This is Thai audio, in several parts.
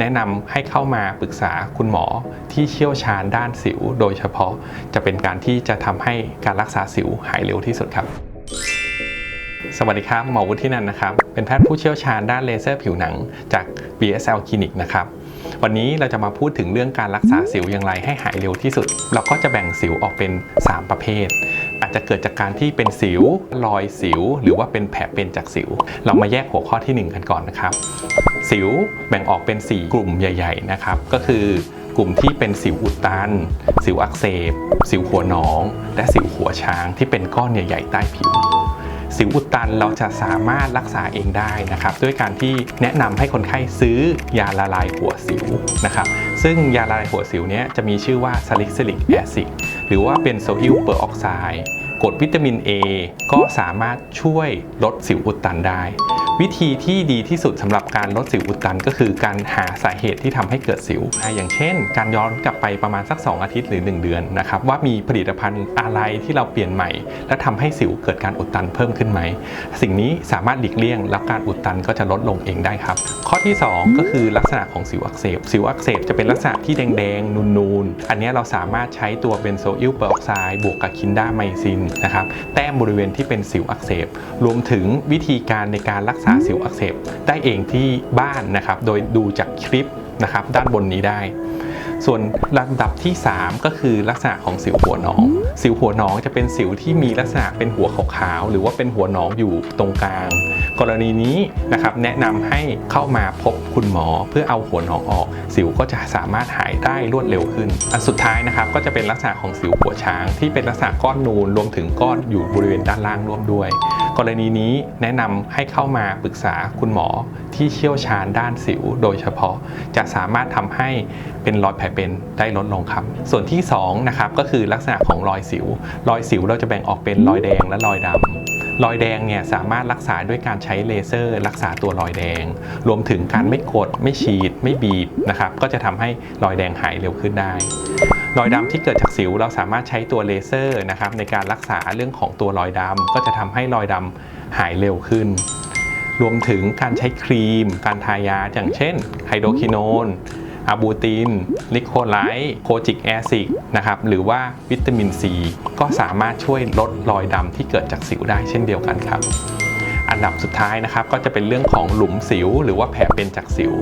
แนะนำให้เข้ามาปรึกษาคุณหมอที่เชี่ยวชาญด้านสิว โดยเฉพาะจะเป็นการที่จะทำให้การรักษาสิวหายเร็วที่สุดครับ สวัสดีครับ หมอวุฒินันท์นะครับ เป็นแพทย์ผู้เชี่ยวชาญด้านเลเซอร์ผิวหนังจาก BSL Clinic นะครับวันนี้เราจะมาพูดถึงเรื่องการรักษาสิวอย่างไรให้หายเร็วที่สุด เราก็จะแบ่งสิวออกเป็น 3 ประเภท อาจจะเกิดจากการที่เป็นสิวรอยสิว หรือว่าเป็นแผลเป็นจากสิว เรามาแยกหัวข้อทีหนึ่1 กันก่อนนะครับ สิวแบ่งออกเป็น 4 กลุ่มใหญ่ ๆ นะครับ ก็คือกลุ่มที่เป็นสิวอุดตัน สิวอักเสบ สิวหัวหนอง และสิวหัวช้างที่เป็นก้อนใหญ่ๆใต้ผิวสิวอุดตันเราจะสามารถรักษาเองได้นะครับ ด้วยการที่แนะนำให้คนไข้ซื้อยาละลายหัวสิวนะครับ ซึ่งยาละลายหัวสิวเนี้ยจะมีชื่อว่าซาลิซิลิกแอซิด หรือว่าเป็นโซอิลเปอร์ออกไซด์กรดวิตามิน A ก็สามารถช่วยลดสิวอุดตันได้ วิธีที่ดีที่สุดสำหรับการลดสิวอุดตัน ก็คือการหาสาเหตุที่ทำให้เกิดสิวอะอย่างเช่น การย้อนกลับไปประมาณสัก 2 อาทิตย์หรือ 1 เดือนนะครับว่ามีผลิตภัณฑ์อะไรที่เราเปลี่ยนใหม่ และทำให้สิวเกิดการอุดตันเพิ่มขึ้นไหม สิ่งนี้สามารถหลีกเลี่ยง แล้วการอุดตันก็จะลดลงเองได้ครับ ข้อที่ 2 ก็คือลักษณะของสิวอักเสบ สิวอักเสบจะเป็นลักษณะที่แดงๆนูนๆ อันนี้เราสามารถใช้ตัวเบนโซอิลเปอร์ออกไซด์บวกกับคินดาไมซินนะครับแต้มบริเวณที่เป็นสิวอักเสบ รวมถึงวิธีการในการรักษาาสิวอักเสบได้เองที่บ้านนะครับ โดยดูจากคลิปนะครับด้านบนนี้ได้ ส่วนลำดับที่ 3 ก็คือลักษณะของสิวหัวหนอง สิวหัวหนองจะเป็นสิวที่มีลักษณะเป็นหัวขาวๆหรือว่าเป็นหัวหนองอยู่ตรงกลาง กรณีนี้นะครับแนะนำให้เข้ามาพบคุณหมอเพื่อเอาหัวหนองออก สิวก็จะสามารถหายได้รวดเร็วขึ้น อันสุดท้ายนะครับก็จะเป็นลักษณะของสิวหัวช้าง ที่เป็นลักษณะก้อนนูนรวมถึงก้อนอยู่บริเวณด้านล่างร่วมด้วยกรณีนี้แนะนำให้เข้ามาปรึกษาคุณหมอที่เชี่ยวชาญด้านสิว โดยเฉพาะจะสามารถทำให้เป็นรอยแผลเป็นได้ลดลงครับ ส่วนที่2นะครับก็คือลักษณะของรอยสิว รอยสิวเราจะแบ่งออกเป็นรอยแดงและรอยดำรอยแดงเนี่ยสามารถรักษาด้วยการใช้เลเซอร์ รักษาตัวรอยแดง รวมถึงการไม่กด ไม่ฉีด ไม่บีบนะครับก็จะทำให้รอยแดงหายเร็วขึ้นได้ รอยดำที่เกิดจากสิว เราสามารถใช้ตัวเลเซอร์นะครับในการรักษาเรื่องของตัวรอยดำก็จะทำให้รอยดำหายเร็วขึ้น รวมถึงการใช้ครีม การทายาอย่างเช่นไฮโดรคิโนนอะบูติน ลิโคไลท์โคจิกแอซิดนะครับ หรือว่าวิตามินซี ก็สามารถช่วยลดรอยดำที่เกิดจากสิวได้เช่นเดียวกันครับ อันดับสุดท้ายนะครับก็จะเป็นเรื่องของหลุมสิว หรือว่าแผลเป็นจากสิว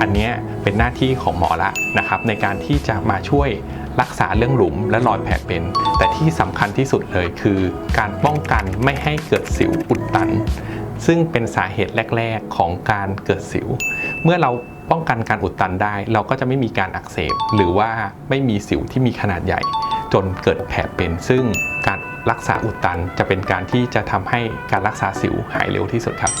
อันนี้เป็นหน้าที่ของหมอละนะครับในการที่จะมาช่วยรักษาเรื่องหลุมและรอยแผลเป็น แต่ที่สำคัญที่สุดเลยคือ การป้องกันไม่ให้เกิดสิวอุดตัน ซึ่งเป็นสาเหตุแรก ๆ ของการเกิดสิว เมื่อเราป้องกันการอุดตันได้ เราก็จะไม่มีการอักเสบ หรือว่าไม่มีสิวที่มีขนาดใหญ่ จนเกิดแผลเป็น ซึ่งการรักษาอุดตันจะเป็นการที่จะทำให้การรักษาสิวหายเร็วที่สุดครับ